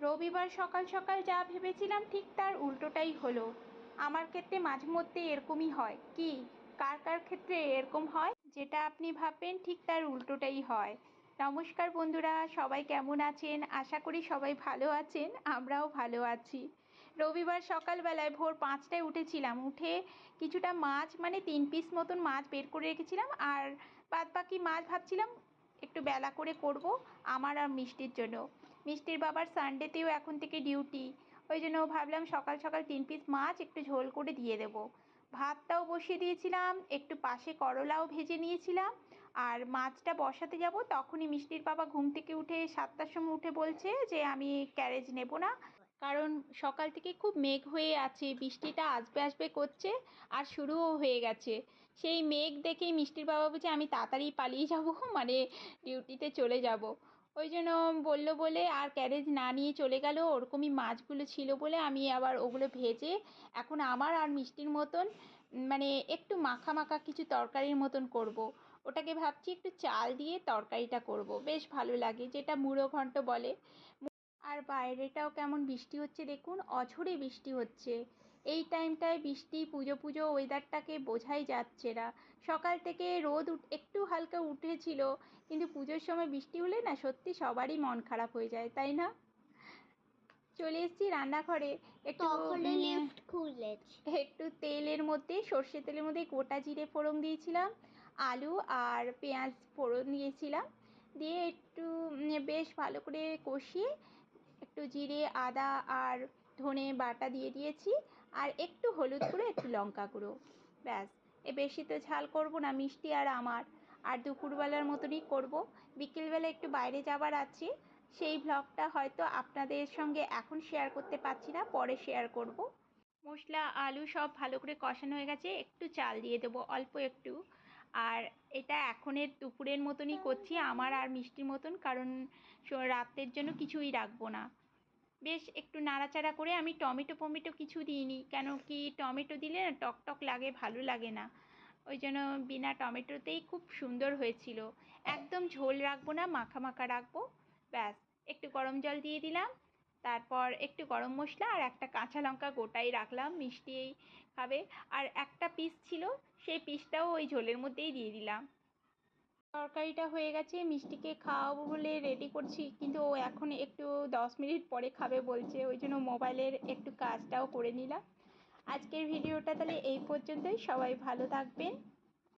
রবিবার সকাল সকাল যা ভেবেছিলাম ঠিক তার উল্টোটাই হলো। আমার ক্ষেত্রে মাঝে মধ্যে এরকমই হয়। কি? কার কার ক্ষেত্রে এরকম হয়? যেটা আপনি ভাববেন ঠিক তার উল্টোটাই হয়। নমস্কার বন্ধুরা, সবাই কেমন আছেন? আশা করি সবাই ভালো আছেন, আমরাও ভালো আছি। রবিবার সকালবেলায় ভোর পাঁচটায় উঠেছিলাম। উঠে কিছুটা মাছ মানে তিন পিস মতন মাছ বের করে রেখেছিলাম। আর বাদ বাকি মাছ ভাবছিলাম একটু বেলা করে করব, আমার আর মিষ্টির জন্য। মিষ্টির বাবার সানডেতেও এখন থেকে ডিউটি ওই জন্য ভাবলাম সকাল সকাল তিন পিস মাছ একটু ঝোল করে দিয়ে দেব। ভাতটাও বসিয়ে দিয়েছিলাম, একটু পাশে করলাও ভেজে নিয়েছিলাম। আর মাছটা বসাতে যাব, তখনই মিষ্টির বাবা ঘুম থেকে উঠে সাতটার সময় উঠে বলছে যে, আমি ক্যারেজ নেব না। কারণ সকাল থেকে খুব মেঘ হয়ে আছে, বৃষ্টিটা আসবে আসবে করছে আর শুরুও হয়ে গেছে। সেই মেঘ দেখেই মিষ্টির বাবা বলছে, আমি তাড়াতাড়ি পালিয়ে যাব মানে ডিউটিতে চলে যাব। ওই জন্য বলল বলে আর ক্যারেজ না নিয়ে চলে গেল ওরকমই মাছগুলো ছিল বলে আমি আবার ওগুলো ভেজে এখন আমার আর মিষ্টির মতন মানে একটু মাখা মাখা কিছু তরকারির মতন করব। ওটাকে ভাবছি একটু চাল দিয়ে তরকারিটা করব। বেশ ভালো লাগে যেটা মুড়ো ঘন্ট বলে আর বাইরেটাও কেমন বৃষ্টি হচ্ছে দেখুন, অঝরে বৃষ্টি হচ্ছে এই টাইমটায় বৃষ্টি পুজো পুজো ওয়েদারটাকে বোঝাই যাচ্ছে না। সকাল থেকে রোদ একটু হালকা উঠেছিল কিন্তু পুজোর সময় বৃষ্টি হলে না সত্যি সবারই মন খারাপ হয়ে যায় তাই না? চলে এসেছি রান্নাঘরে। একটু একটু তেলের মধ্যে সর্ষে তেলের মধ্যে গোটা জিরে ফোড়ন দিয়েছিলাম আলু আর পেঁয়াজ ফোড়ন দিয়েছিলাম। দিয়ে একটু বেশ ভালো করে কষিয়ে একটু জিরে আদা আর ধনে বাটা দিয়ে দিয়েছি আর একটু হলুদ গুঁড়ো, একটু লঙ্কা গুঁড়ো। ব্যাস, এ বেশি তো ঝাল করব না, মিষ্টি আর আমার। আর দুপুরবেলার মতনই করব। বিকেলবেলা একটু বাইরে যাবার আছে, সেই ভ্লগটা হয়তো আপনাদের সঙ্গে এখন শেয়ার করতে পারছি না, পরে শেয়ার করব। মশলা, আলু সব ভালো করে কষানো হয়ে গেছে, একটু চাল দিয়ে দেবো, অল্প একটু। আর এটা এখনের দুপুরের মতনই করছি, আমার আর মিষ্টির মতন, কারণ রাতের জন্য কিছুই রাখব না। বেশ একটু নাড়াচাড়া করে আমি টমেটো ফমেটো কিছু দিইনি। কেন কি টমেটো দিলে না টক টক লাগে, ভালো লাগে না। ওই জন্য বিনা টমেটোতেই খুব সুন্দর হয়েছিল। একদম ঝোল রাখব না, মাখা মাখা রাখব। ব্যাস, একটু গরম জল দিয়ে দিলাম। তারপর একটু গরম মশলা আর একটা কাঁচা লঙ্কা গোটাই রাখলাম, মিষ্টি খাবে। আর একটা পিস ছিল, সেই পিসটাও ওই ঝোলের মধ্যেই দিয়ে দিলাম। তরকারিটা হয়ে গেছে, মিষ্টিকে খাওয়াবো বলে রেডি করছি। কিন্তু ও এখন একটু দশ মিনিট পরে খাবে বলছে, ওই জন্য মোবাইলের একটু কাজটাও করে নিলাম। আজকের ভিডিওটা তাহলে এই পর্যন্তই। সবাই ভালো থাকবেন।